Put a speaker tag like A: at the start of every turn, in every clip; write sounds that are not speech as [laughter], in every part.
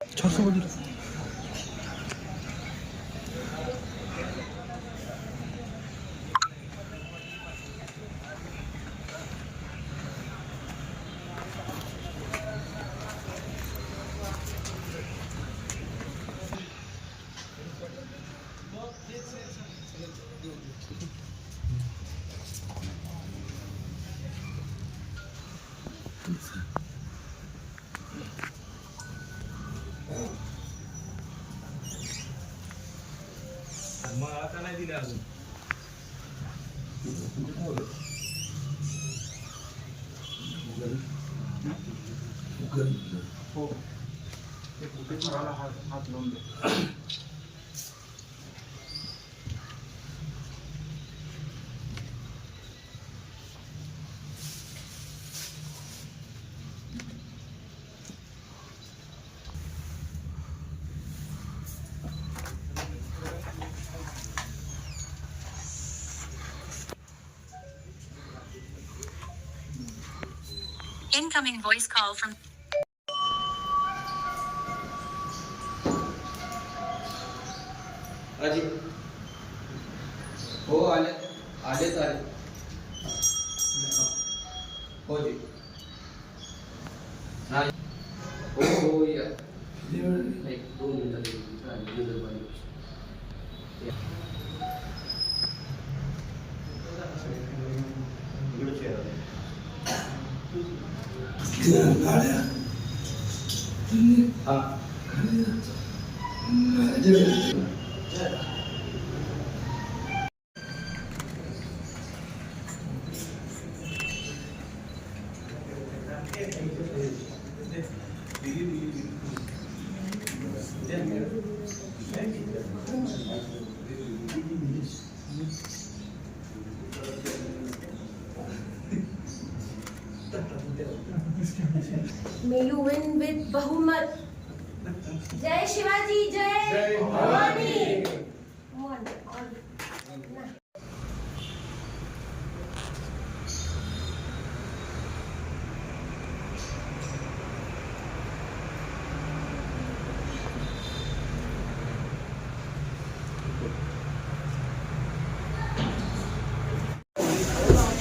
A: मग आता नाही दिले अजून. हो. ते कुठे तुम्हाला हात हात लावून दे
B: Incoming voice call from
C: अजी हो आले आलेच आले हो जी हा हो हो या एक दोन मिनिटात
D: Dengan.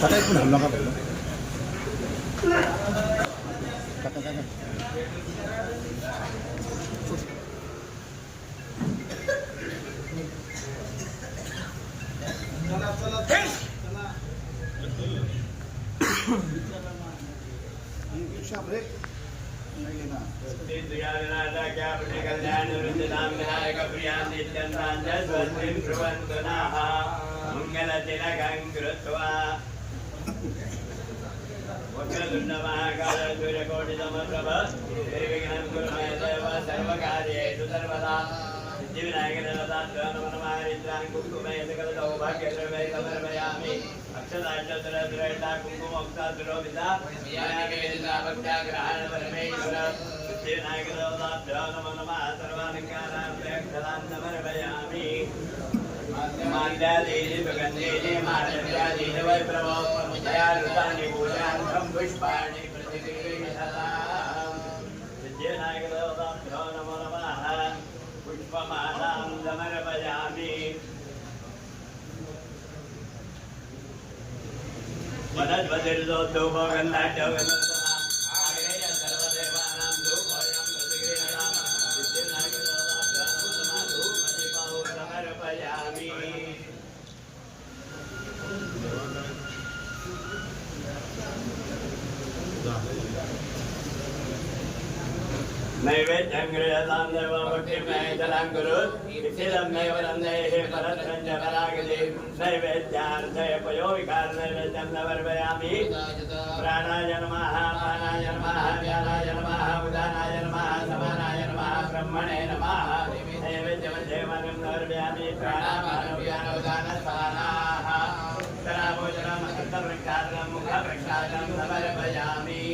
D: 바닥에
E: 올라가고 वक्रतुण्डमहाकालसूर्यकोटितमप्रभ निर्विघ्नं कुर्मः देव सर्वकार्येषु सर्वदा सिद्धिविनायकदेवताभ्यो कुङ्कुमे सकलसौभाग्यद्रव्यै समर्पयामि अक्षताक्षत्रद्रष्टा कुङ्कुमोक्ताद्रोपिता भक्त्याग्रहणपरमेश्वर सिद्धिविनायकदेवताभ्यो नमो नमः सर्वालङ्काराभ्यक्षतां समर्पयामि माल्यादीनि सुगन्धीनि मालव्यादीनि वै प्रभो प्रमुदयारुतानि पूजार्थं पुष्पाणि प्रतिगृहीतताम् सिद्धिविनायकदेवताभ्यो नमो नमः पुष्पमालां समर्पयामि वनद्वतिर्दोद्धूपो गन्धाढ्यो गन्धर्वनाम् नैवेद्यं गृहतां देवभक्तिमेतलां कुरुत् इत्थिदं नैव नन्देः परत्रं च परागति नैवेद्यार्थे पयोविकार नैवेद्यं न वर्पयामि प्राणाय नमः पानाय नमः व्यानाय नमः उदानाय नमः समानाय नमः ब्रह्मणे नमः नैवेद्यमध्ये मनं वर्पयामि प्राणापानव्यानोदानस्वानाः तराभोजनं हस्तप्रक्षालनं मुखप्रक्षालनं समर्पयामि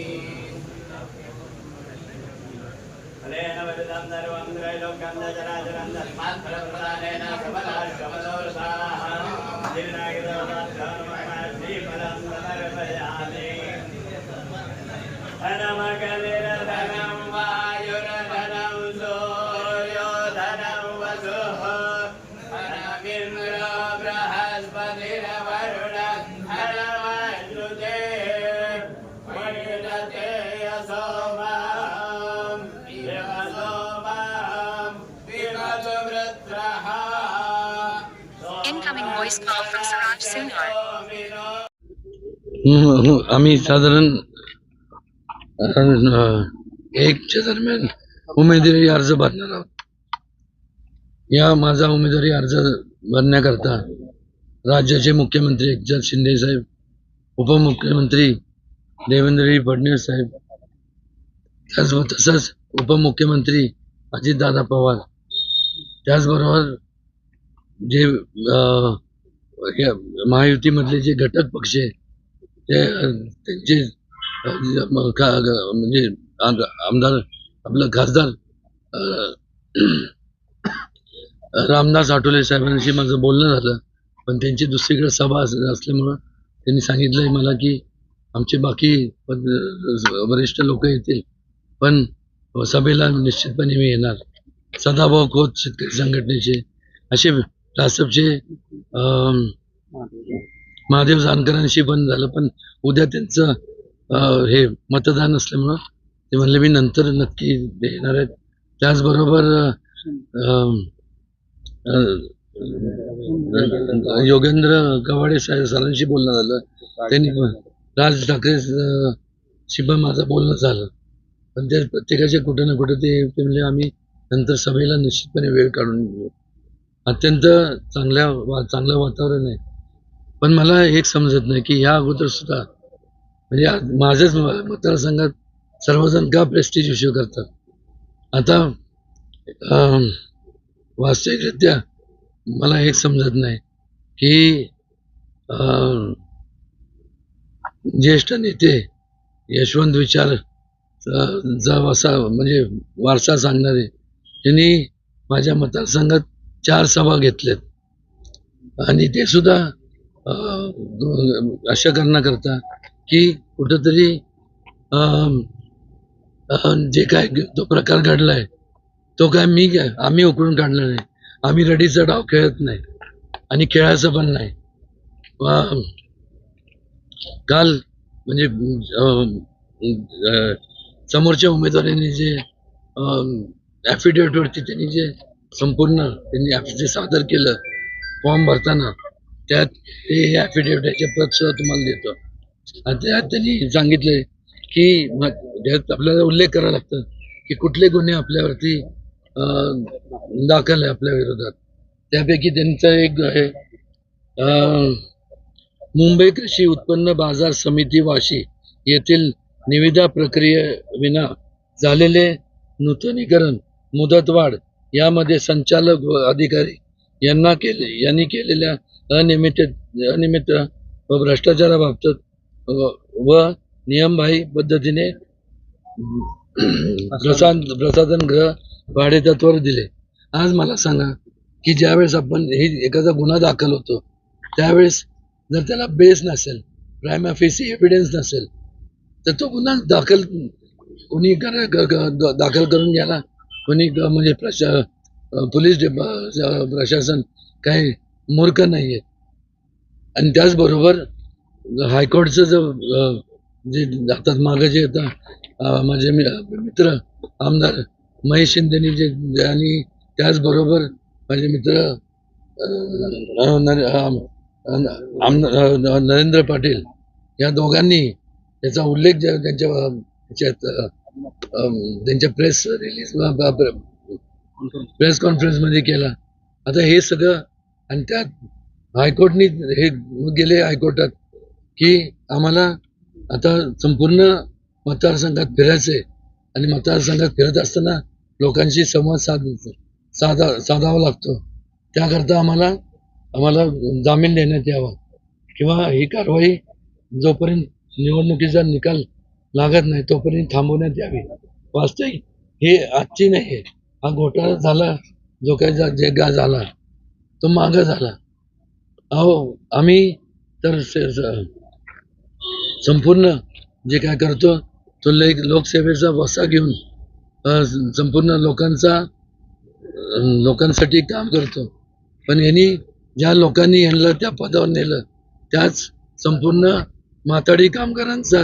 E: రుద్రేణ వరుదం ధర్వంద్రైలోకం జరాజరం ధర్మాత్మలప్రదానేన కమలాశ్రమదోషాః శ్రీఫలం
B: సమర్పయామి హరమకలిరధన Call from Siraj
F: आम्ही साधारण एकच्या दरम्यान उमेदवारी अर्ज भरणार आहोत. या माझा उमेदवारी अर्ज भरण्याकरता राज्याचे मुख्यमंत्री एकनाथ शिंदे साहेब उपमुख्यमंत्री देवेंद्रजी फडणवीस साहेब त्याच तसंच उपमुख्यमंत्री अजितदादा पवार. त्याचबरोबर जे हे महायुतीमधले जे घटक पक्ष आहे ते त्यांचे का- ग- म्हणजे आम- आमदार आपलं खासदार [clears throat] रामदास आठवले साहेबांशी माझं बोलणं झालं पण त्यांची दुसरीकडे सभा असल्यामुळं त्यांनी सांगितलंय मला की आमचे बाकी वरिष्ठ लोक येतील पण सभेला निश्चितपणे मी येणार. सदाभाऊ खोत शेतकरी संघटनेचे असे रासपचे महादेव जानकरांशी पण झालं पण उद्या त्यांचं हे मतदान असल्यामुळं ते म्हणले मी नंतर नक्की देणार आहेत त्याचबरोबर योगेंद्र गवाडे साहेब सरांशी बोलणं झालं. त्यांनी पण राज ठाकरे शिबा माझं बोलणं झालं. पण ते प्रत्येकाच्या कुठं ना कुठं ते म्हणजे आम्ही नंतर सभेला निश्चितपणे वेळ काढून घेऊ. अत्यंत चांगल्या वा चांगलं वातावरण आहे. पण मला एक समजत नाही की या अगोदर सुद्धा म्हणजे माझ्याच म- मतदारसंघात सर्वजण का प्रेस्टिज इश्यू करतात? आता वास्तविकरित्या मला एक समजत नाही की ज्येष्ठ नेते यशवंत विचार जा चा वसा म्हणजे वारसा सांगणारे त्यांनी माझ्या मतदारसंघात चार सभा घेतल्यात आणि ते सुद्धा अशा कारणाकरता की कुठंतरी जे काय तो प्रकार घडला आहे तो काय मी काय आम्ही उकळून काढला नाही. आम्ही रडीचा डाव खेळत नाही. आणि खेळायचं पण नाही. काल म्हणजे समोरच्या उमेदवारांनी जे ॲफिडेविटवरती त्यांनी जे संपूर्ण त्यांनी ॲफिडेविट सादर केलं. फॉर्म भरताना त्यात ते ॲफिडेविटाच्या प्रत सुद्धा तुम्हाला देतो. आणि त्यात त्यांनी सांगितले की त्यात आपल्याला उल्लेख करावा लागतं की कुठले गुन्हे आपल्यावरती दाखल आहे आपल्या विरोधात. त्यापैकी त्यांचं एक आहे मुंबई कृषी उत्पन्न बाजार समिती वाशी येथील निविदा प्रक्रियेविना झालेले नूतनीकरण मुदतवाढ यामध्ये संचालक व अधिकारी यांना केले यांनी केलेल्या अनियमित अनियमित व भ्रष्टाचाराबाबत व- व नियमबाह्य पद्धतीने [clears throat] प्रसाद प्रसाधन गृह भाडेतत्वावर दिले. आज मला सांगा की ज्यावेळेस आपण हे एखादा गुन्हा दाखल होतो त्यावेळेस जर त्याला बेस नसेल प्रायम ऑफिसी एव्हिडन्स नसेल तर तो गुन्हा दाखल कोणी कर दाखल करून घ्यायला कोणी म्हणजे प्रशा पोलीस डिपा प्रशासन काही मूर्ख नाही आहे आणि त्याचबरोबर हायकोर्टचं जर जे जातात मागं जे आता माझे मि- मित्र आमदार महेश शिंदेनी जे आणि त्याचबरोबर माझे मित्र आमदार नर- आम- नरेंद्र पाटील या दोघांनी याचा उल्लेख ज्या त्यांच्या त्यांच्या प्रेस रिलीज प्रेस कॉन्फरन्समध्ये केला. आता हे सगळं आणि त्यात हायकोर्टनी हे गेले हायकोर्टात की आम्हाला आता संपूर्ण मतदारसंघात फिरायचं आहे आणि मतदारसंघात फिरत असताना लोकांशी संवाद साध साधा साधावा लागतो. त्याकरता आम्हाला आम्हाला जामीन देण्यात यावा. किंवा ही कारवाई जोपर्यंत निवडणुकीचा निकाल लागत नाही तोपर्यंत थांबवण्यात यावी. वास्तविक हे आजची नाही आहे हा घोटाळा झाला जो काही जा- जे गा झाला तो मागं झाला. अहो आम्ही तर संपूर्ण जे काय करतो तो ले लोकसेवेचा वसा घेऊन संपूर्ण लोकांचा लोकांसाठी काम करतो. पण यांनी ज्या लोकांनी यांना त्या पदावर नेलं त्याच संपूर्ण माताडी कामगारांचा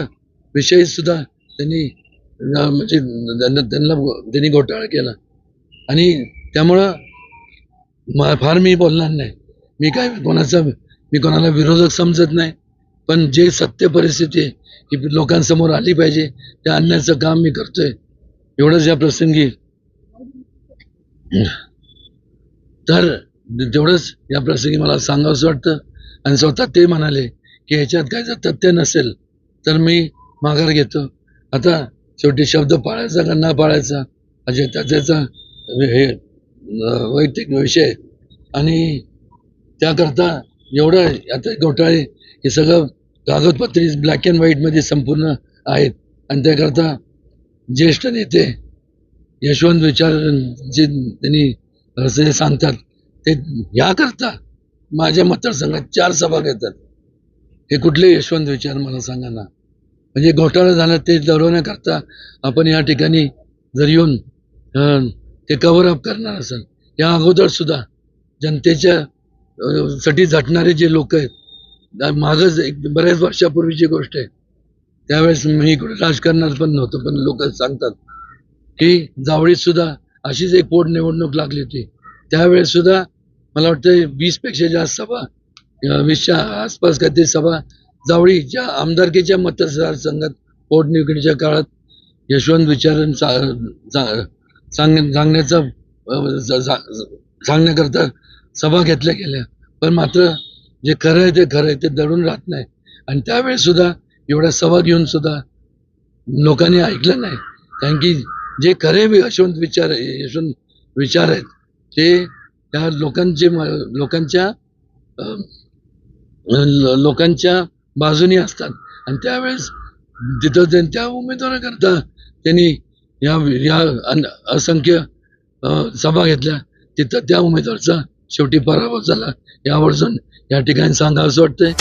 F: विषयीसुद्धा त्यांनी म्हणजे त्यांना त्यांना त्यांनी घोटाळा केला. आणि त्यामुळं मा फार मी बोलणार नाही. मी काय कोणाचा मी कोणाला विरोधक समजत नाही. पण जे सत्य परिस्थिती आहे ही लोकांसमोर आली पाहिजे त्या आणण्याचं काम मी करतोय. एवढंच या प्रसंगी. तर तेवढंच या प्रसंगी मला सांगावंसं वाटतं. आणि स्वतः ते म्हणाले की ह्याच्यात काय जर तथ्य नसेल तर मी माघार घेतो. आता शेवटी शब्द पाळायचा का न पाळायचा? असे त्याचा हे वैयक्तिक विषय. आणि त्याकरता एवढं आता घोटाळे हे सगळं कागदपत्री ब्लॅक अँड व्हाईटमध्ये संपूर्ण आहेत. आणि त्याकरता ज्येष्ठ नेते यशवंत विचार जे त्यांनी असं जे सांगतात ते याकरता माझ्या मतदारसंघात चार सभा घेतात. हे कुठले यशवंत विचार मला सांगा ना. म्हणजे घोटाळा झाला ते दडवण्याकरता आपण या ठिकाणी जर येऊन ते कव्हर अप करणार असेल. या अगोदर सुद्धा जनतेच्या साठी झटणारे जे लोक आहेत मागच एक बऱ्याच वर्षापूर्वीची गोष्ट आहे. त्यावेळेस मी इकडे राजकारणात पण नव्हतो पण लोक सांगतात की जावळीतसुद्धा अशीच एक पोटनिवडणूक लागली होती. त्यावेळेस सुद्धा मला वाटतं वीसपेक्षा जास्त सभा वीसच्या आसपास काहीतरी सभा जावळीच्या आमदारकीच्या मतदारसंघात पोटनिवडणुकीच्या काळात यशवंत विचारण सा- सांग सांगण्याचा सांगण्याकरता सभा घेतल्या गेल्या. पण मात्र जे खरं आहे ते खरं आहे ते दडून राहत नाही. आणि त्यावेळेस सुद्धा एवढ्या सभा घेऊन सुद्धा लोकांनी ऐकलं नाही. कारण की जे खरे यशवंत विचार यशवंत विचार आहेत ते त्या लोकांचे म- लोकांच्या लोकांच्या बाजूनी असतात. आणि त्यावेळेस तिथं त्या- त्या उमेदवाराकरता त्यांनी या या अन- असंख्य सभा घेतल्या. तिथं त्या उमेदवाराचा शेवटी पराभव झाला. यावरून या ठिकाणी सांगावं असं वाटतंय.